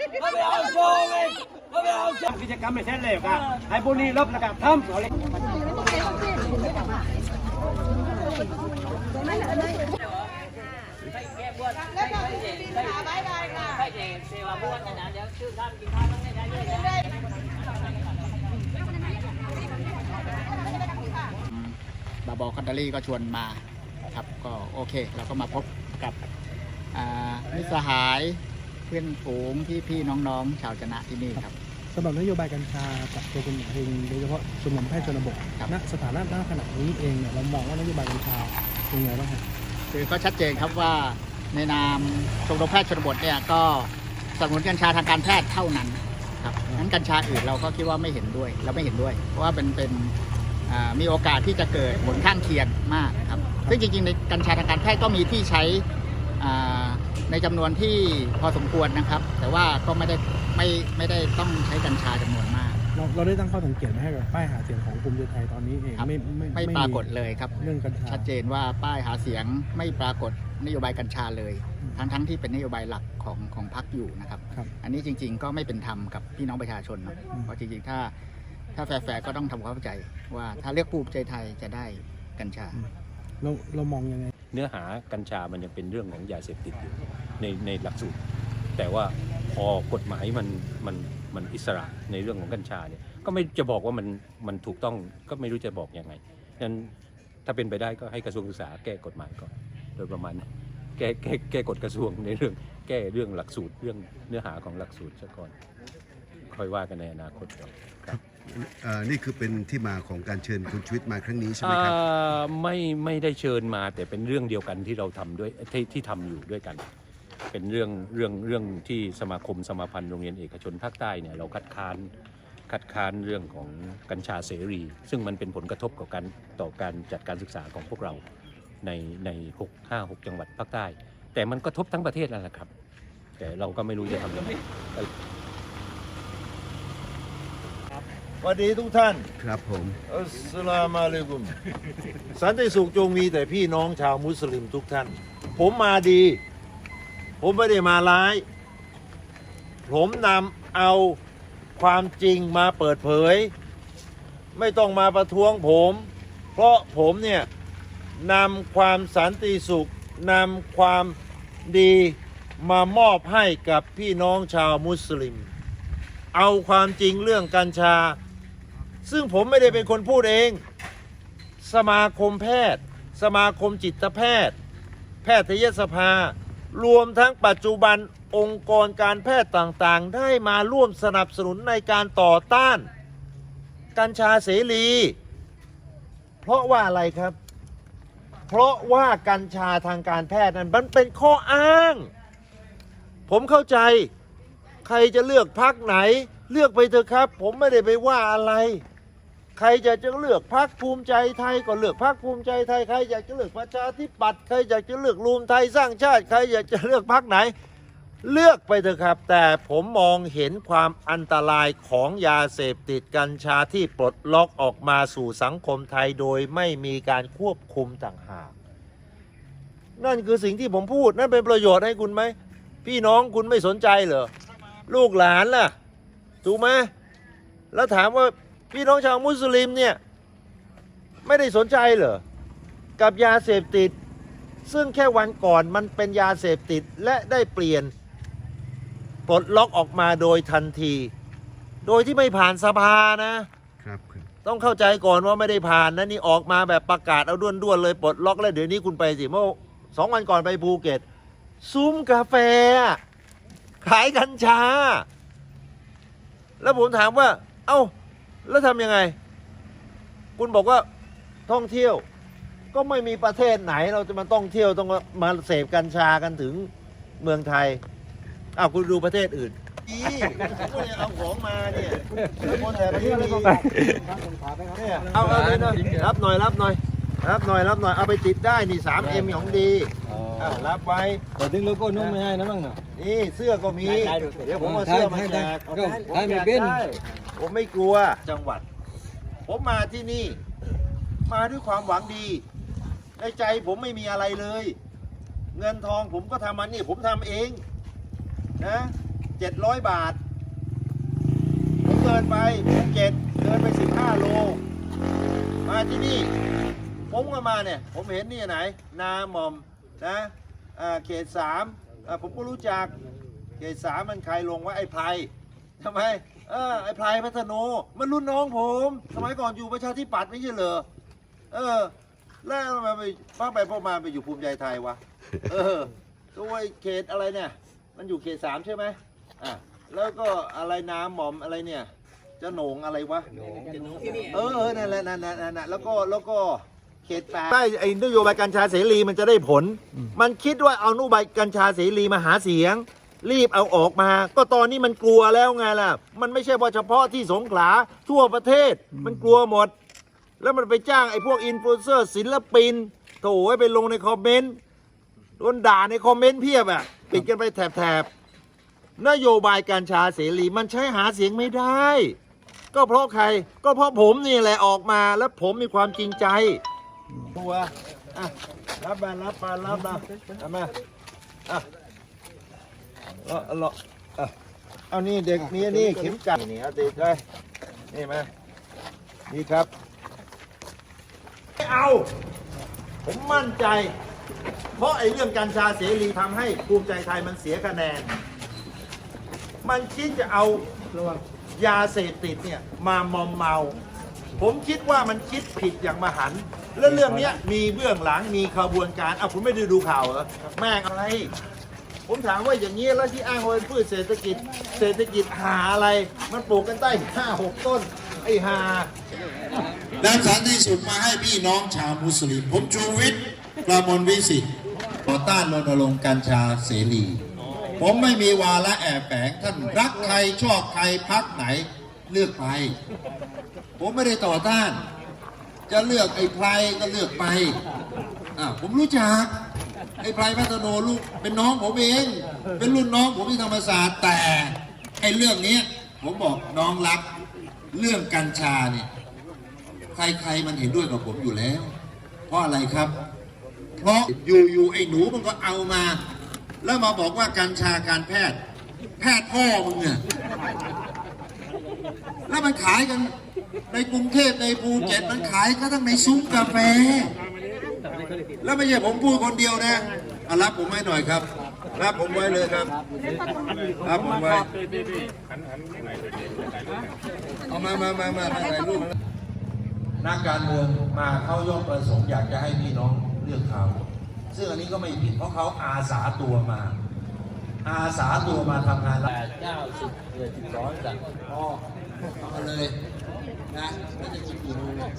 กิจกรรมไม่เสร็จเลยครับให้พวกนี้ลบนะครับทำเอาเลยบาบอคันดารี่ก็ชวนมาครับก็โอเค เราก็มาพบกับมิสหาย พื่อนฝูงพี่พี่ๆน้องๆ ชาวจะนะที่นี่ครับสำหรับนโยบายกัญชาจากตัวคุณหมอเองโดยเฉพาะชมรมแพทย์ชนบทครับณสถานะณขณะนี้เองเนี่ยเรามองว่านโยบายกัญชาเป็นไงบ้างครับคือก็ชัดเจนครับว่าในนามชมรมแพทย์ชนบทเนี่ยก็สนับสนุนกัญชาทางการแพทย์เท่านั้นครับงั้นกัญชาอื่นเราก็คิดว่าไม่เห็นด้วยเราไม่เห็นด้วย เพราะว่าเป็นเป็นอ่ามีโอกาสที่จะเกิดผลข้างเคียงมากครับซึ่งจริงๆในกัญชาทางการแพทย์ก็มีที่ใช้อ่า ในจำนวนที่พอสมควรนะครับ แต่ว่าก็ไม่ได้ไม่ไม่ได้ต้องใช้กัญชาจำนวนมาก เราเราได้ตั้งข้อสังเกตไหมให้กับป้ายหาเสียงของภูมิใจไทยตอนนี้เองครับไม่ไม่ไม่มีปรากฏเลยครับเรื่องกัญชาชัดเจนว่าป้ายหาเสียงไม่ปรากฏนโยบายกัญชาเลยอืมทั้งทั้งที่เป็นนโยบายหลักของของพรรคอยู่นะครับครับอันนี้จริง ๆ ก็ไม่เป็นธรรมกับพี่น้องประชาชนนะอืมเพราะจริงๆถ้าถ้าแฟร์ๆก็ต้องทำความเข้าใจว่าถ้าเลือกภูมิใจไทยจะได้กัญชาเราเรามองยังไงเนื้อหากัญชามันยังเป็นเรื่องของยาเสพติดอยู่ ในในหลักสูตร แต่ว่าพอกฎหมายมันมันมันอิสระในเรื่องของกัญชาเนี่ยก็ไม่จะบอกว่ามันมันถูกต้องก็ไม่รู้จะบอกยังไงฉะนั้นถ้าเป็นไปได้ก็ให้กระทรวงศึกษาแก้กฎหมายก่อนโดยประมาณนี้แก้แก้แก้กฎกระทรวงในเรื่องแก้เรื่องหลักสูตรเรื่องเนื้อหาของหลักสูตรซะก่อนค่อยว่ากันในอนาคตครับเอ่อนี่คือเป็นที่มาของการเชิญคุณชีวิตมาครั้งนี้ใช่ไหมครับอ่าไม่ไม่ได้เชิญมาแต่เป็นเรื่องเดียวกันที่เราทำด้วยที่ที่ทำอยู่ด้วยกัน เป็นเรื่องเรื่องเรื่องที่สมาคมสมาพันธ์โรงเรียนเอกชนภาคใต้เนี่ยเราคัดค้านคัดค้านเรื่องของกัญชาเสรี ซึ่งมันเป็นผลกระทบกับการต่อการจัดการศึกษาของพวกเราในในหกห้าหกจังหวัดภาคใต้ แต่มันกระทบทั้งประเทศนั่นแหละครับ แต่เราก็ไม่รู้จะทำยังไงสวัสดีทุกท่านครับผมอัสสลามุอะลัยกุมสันติสุขจงมีแต่พี่น้องชาวมุสลิมทุกท่าน ผมมาดี ผมไม่ได้มาร้าย ผมนำเอาความจริงมาเปิดเผย ไม่ต้องมาประท้วงผม เพราะผมเนี่ยนำความสันติสุขนำความดีมามอบให้กับพี่น้องชาวมุสลิม เอาความจริงเรื่องกัญชา ซึ่งผมไม่ได้เป็นคนพูดเอง สมาคมแพทย์ สมาคมจิตแพทย์ แพทยสภา รวมทั้งปัจจุบันองค์กรการแพทย์ต่างๆ ได้มาร่วมสนับสนุนในการต่อต้านกัญชาเสรี เพราะว่าอะไรครับ เพราะว่ากัญชาทางการแพทย์นั้นมันเป็นข้ออ้าง ผมเข้าใจใครจะเลือกพักไหน เลือกไปเถอะครับ ผมไม่ได้ไปว่าอะไร ใครจะจะเลือกพักภูมิใจไทยก็เลือกพักภูมิใจไทย ใครอยากจะเลือกประชาธิปัตย์ใครอยากจะเลือกรวมไทยสร้างชาติ ใครอยากจะเลือกพักไหน เลือกไปเถอะครับ แต่ผมมองเห็นความอันตรายของยาเสพติดกัญชาที่ปลดล็อกออกมาสู่สังคมไทยโดยไม่มีการควบคุมต่างหาก นั่นคือสิ่งที่ผมพูดนั่นเป็นประโยชน์ให้คุณไหมพี่น้องคุณไม่สนใจเหรอลูกหลานล่ะถูกไหมแล้วถามว่า พี่น้องชาวมุสลิมเนี่ยไม่ได้สนใจเหรอ กับยาเสพติด ซึ่งแค่วันก่อนมันเป็นยาเสพติดและได้เปลี่ยนปลดล็อกออกมาโดยทันที โดยที่ไม่ผ่านสภานะครับครับต้องเข้าใจก่อนว่าไม่ได้ผ่านนะนี่ออกมาแบบประกาศเอาด้วนๆเลยปลดล็อกแล้วเดี๋ยวนี้คุณไปสิเมื่อสองวันก่อนไปภูเก็ตซุ้มกาแฟอะขายกัญชา แล้วผมถามว่า เอ้า แล้วทำยังไง คุณบอกว่าท่องเที่ยว ก็ไม่มีประเทศไหนเราจะมาต้องเที่ยวต้องมาเสพกัญชากันถึงเมืองไทยอ้าวคุณดูประเทศอื่นนี่ผมก็ยังเอาของมาเนี่ยคนแต่ประเทศนี้เนี่ยเอาเอาเลยนะรับหน่อยรับหน่อยรับหน่อยรับหน่อยเอาไปติดได้นี่สามเอ็มของดี อ่ารับไว้แต่ถึงโลโก้นู้นไม่ให้นะมั้งเนาะ นี่เสื้อก็มีเดี๋ยวผมเอาเสื้อมาแจกได้ได้ได้ไม่เป็น ผมอยากได้ผมไม่กลัวจังหวัด ผมมาที่นี่ มาด้วยความหวังดี ในใจผมไม่มีอะไรเลย เงินทองผมก็ทำมันนี่ผมทำเอง นะ700บาท ผมเดินไปภูเก็ตเดินไป15โล มาที่นี่ ผมก็มาเนี่ย ผมเห็นนี่ไหน นาหม่อม นะอ่าเขตสามอ่าผมก็รู้จักเขตสามมันใครลงว่าไอ้ไพรทำไมเออไอ้ไพรพัฒโนมันรุ่นน้องผม สมัยก่อนอยู่ประชาธิปัตย์ไม่ใช่เหรอเออ แล้วทำไมไปป้าไปพ่อมาไปอยู่ภูมิใจไทยวะเออตัวไอ้เขตอะไรเนี่ย มันอยู่เขตสามใช่ไหมอะแล้วก็อะไรน้ำหม่อมอะไรเนี่ยจะโหนงอะไรวะเออเออนั่นแหละนั่นนั่นนั่นนั่นแล้วก็แล้วก็ เขตแปดได้ไอ้นโยบายกัญชาเสรีมันจะได้ผล มันคิดว่าเอานโยบายกัญชาเสรีมาหาเสียง รีบเอาออกมา ก็ตอนนี้มันกลัวแล้วไงล่ะ มันไม่ใช่ว่าเฉพาะที่สงขลาทั่วประเทศ มันกลัวหมด แล้วมันไปจ้างไอ้พวกอินฟลูเอนเซอร์ศิลปินโถให้ไปลงในคอมเมนต์โดนด่าในคอมเมนต์เพียบอะปิดกันไปแถบๆนโยบายกัญชาเสรีมันใช้หาเสียงไม่ได้ ก็เพราะใครก็เพราะผมนี่แหละออกมาแล้วผมมีความจริงใจ ตัวอะรับมารับมารับมาเอามาอะเอาเอาเอาเอานี่เด็กนี่นี่เข็มกัดนี่เอาติดเลยนี่มานี่ครับไม่เอา ผมมั่นใจ เพราะไอ้เรื่องกัญชาเสรีทำให้ภูมิใจไทยมันเสียคะแนน มันคิดจะเอายาเสพติดเนี่ยมามอมเมา ผมคิดว่ามันคิดผิดอย่างมหันต์ แล้วเรื่องเนี้ยมีเบื้องหลังมีขบวนการอ้าวคุณไม่ได้ดูข่าวเหรอแม่งอะไร ผมถามว่าอย่างนี้แล้วที่อ้างว่าเป็นพืชเศรษฐกิจ เศรษฐกิจหาอะไร มันปลูกกันใต้ห้าหกต้น ไอ้หาและสันติสุขมาให้พี่น้องชาวมุสลิม ผมชูวิทย์กระมวลวิสิทธิ์ต่อต้านรณรงค์กัญชาเสรี ผมไม่มีวาระแอบแฝงท่านรักใครชอบใครพักไหนเลือกไป ผมไม่ได้ต่อต้าน จะเลือกไอ้ไพรก็เลือกไปอ่าผมรู้จักไอ้ไพรพัฒโนลูกเป็นน้องผมเอง เป็นรุ่นน้องผมที่ธรรมศาสตร์แต่ไอ้เรื่องนี้ผมบอกน้องรักเรื่องกัญชาเนี่ยใครๆมันเห็นด้วยกับผมอยู่แล้ว เพราะอะไรครับ เพราะอยู่ๆไอ้หนูมันก็เอามา แล้วมาบอกว่ากัญชาการแพทย์ แพทย์พ่อมึงเนี่ยแล้วมันขายกัน ในกรุงเทพในภูเก็ตมันขายก็ทั้งในซุ้มกาแฟ แล้วไม่ใช่ผมพูดคนเดียวนะรับผมไว้หน่อยครับ รับผมไว้เลยครับ รับผมไว้เอามามามามามาถ่ายรูปนักการเมืองมาเขาย่อมประสงค์อยากจะให้พี่น้องเลือกเขา ซึ่งอันนี้ก็ไม่ผิดเพราะเขาอาสาตัวมา อาสาตัวมาทำงานแล้วเก้าสิบเอ็ดสิบสองจากพ่อเอาเลย นะแล้วจะกินกี่โมงเนี่ย